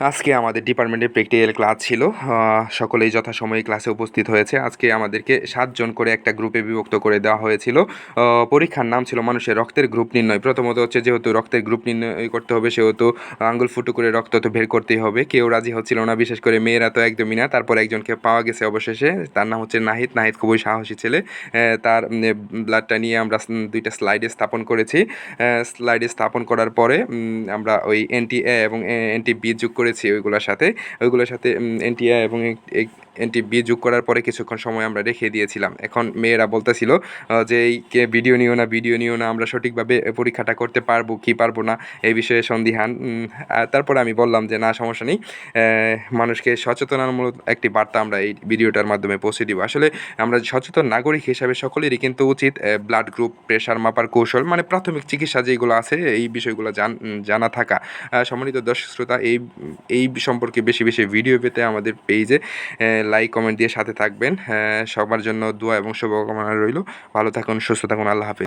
আজকে আমাদের ডিপার্টমেন্টের প্র্যাকটিক্যাল ক্লাস ছিল। সকলেই যথাসময়ে ক্লাসে উপস্থিত হয়েছে। আজকে আমাদেরকে সাতজন করে একটা গ্রুপে বিভক্ত করে দেওয়া হয়েছিল। পরীক্ষার নাম ছিল মানুষের রক্তের গ্রুপ নির্ণয়। প্রথমত হচ্ছে যেহেতু রক্তের গ্রুপ নির্ণয় করতে হবে, সেহেতু আঙ্গুল ফুটো করে রক্ত তো বের করতেই হবে। কেউ রাজি হচ্ছিল না, বিশেষ করে মেয়েরা তো একদমই না। তারপর একজনকে পাওয়া গেছে অবশেষে। তার নাম হচ্ছে নাহিদ। নাহিদ খুবই সাহসী ছেলে। তার ব্লাডটা নিয়ে আমরা দুইটা স্লাইডে স্থাপন করেছি। স্লাইডে স্থাপন করার পরে আমরা ওই এনটি এ এবং এনটি বি যোগ করেছি ওইগুলোর সাথে ওইগুলোর সাথে এনটিআই এবং এনটি বি যোগ করার পরে কিছুক্ষণ সময় আমরা রেখে দিয়েছিলাম। এখন মেয়েরা বলতেছিল যে এই কে ভিডিও নিও না, ভিডিও নিও না, আমরা সঠিকভাবে পরীক্ষাটা করতে পারব কি পারব না, এই বিষয়ে সন্দিহান। তারপরে আমি বললাম যে, না, সমস্যা নেই মানুষকে সচেতনামূলক একটি বার্তা আমরা এই ভিডিওটার মাধ্যমে পৌঁছে দিব। আসলে আমরা সচেতন নাগরিক হিসাবে সকলেরই কিন্তু উচিত ব্লাড গ্রুপ প্রেশার মাপার কৌশল মানে প্রাথমিক চিকিৎসা যেগুলো আছে, এই বিষয়গুলো জান থাকা। সম্মানিত দর্শক শ্রোতা, এই এই সম্পর্কে বেশি বেশি ভিডিও পেতে আমাদের পেজে লাইক কমেন্ট দিয়ে সাথে থাকবেন। আহ, সবার জন্য দোয়া এবং শুভকামনা রইল। ভালো থাকুন সুস্থ থাকুন আল্লাহ হাফিজ।